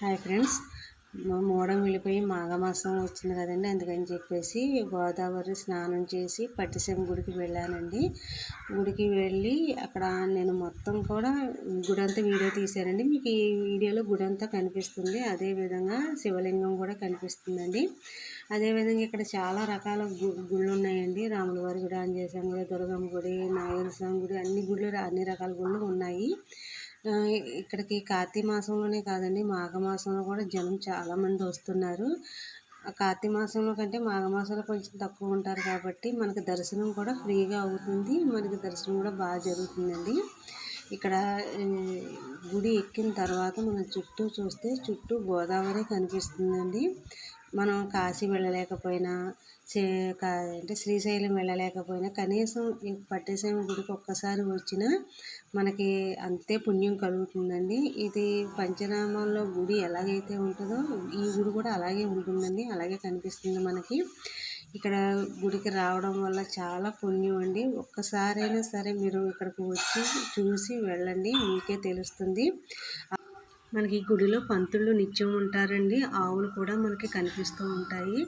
Hi friends. మా మూడం వెళ్ళిపోయి మాఘమాసం వచ్చింది కదండి అందుకని చెప్పేసి గోదావరి స్నానం చేసి పట్టిసీమ గుడికి వెళ్ళానండి. గుడికి వెళ్ళి అక్కడ నేను మొత్తం కూడా గుడి అంతా వీడియో తీశానండి. మీకు ఈ వీడియోలో గుడి అంతా కనిపిస్తుంది అదేవిధంగా శివలింగం కూడా కనిపిస్తుందండి. అదేవిధంగా ఇక్కడ చాలా రకాల గు గుళ్ళు ఉన్నాయండి. రాములవారి గుడి ఆంజనేయ గుడి దుర్గమ్మ గుడి నాగేశ్వర స్వామి గుడి అన్ని గుళ్ళు అన్ని రకాల గుళ్ళు ఉన్నాయి. ఇక్కడికి కార్తీక మాసంలోనే కాదండి మాఘమాసంలో కూడా జనం చాలామంది వస్తున్నారు. కార్తీక మాసంలో కంటే మాఘమాసంలో కొంచెం తక్కువ ఉంటారు కాబట్టి మనకి దర్శనం కూడా ఫ్రీగా అవుతుంది మనకి దర్శనం కూడా బాగా జరుగుతుందండి. ఇక్కడ గుడి ఎక్కిన తర్వాత మనం చుట్టూ చూస్తే చుట్టూ గోదావరి కనిపిస్తుందండి. మనం కాశీ వెళ్ళలేకపోయినా చే అంటే శ్రీశైలం వెళ్ళలేకపోయినా కనీసం ఈ గుడికి ఒక్కసారి వచ్చినా మనకి అంతే పుణ్యం కలుగుతుందండి. ఇది పంచనామాల్లో గుడి ఎలాగైతే ఉంటుందో ఈ గుడి కూడా అలాగే ఉంటుందండి అలాగే కనిపిస్తుంది మనకి. ఇక్కడ గుడికి రావడం వల్ల చాలా పుణ్యం అండి. ఒక్కసారైనా సరే మీరు ఇక్కడికి వచ్చి చూసి వెళ్ళండి మీకే తెలుస్తుంది. మనకి గుడిలో పంతులు నిత్యం ఉంటారండి. ఆవులు కూడా మనకి కనిపిస్తూ ఉంటాయి.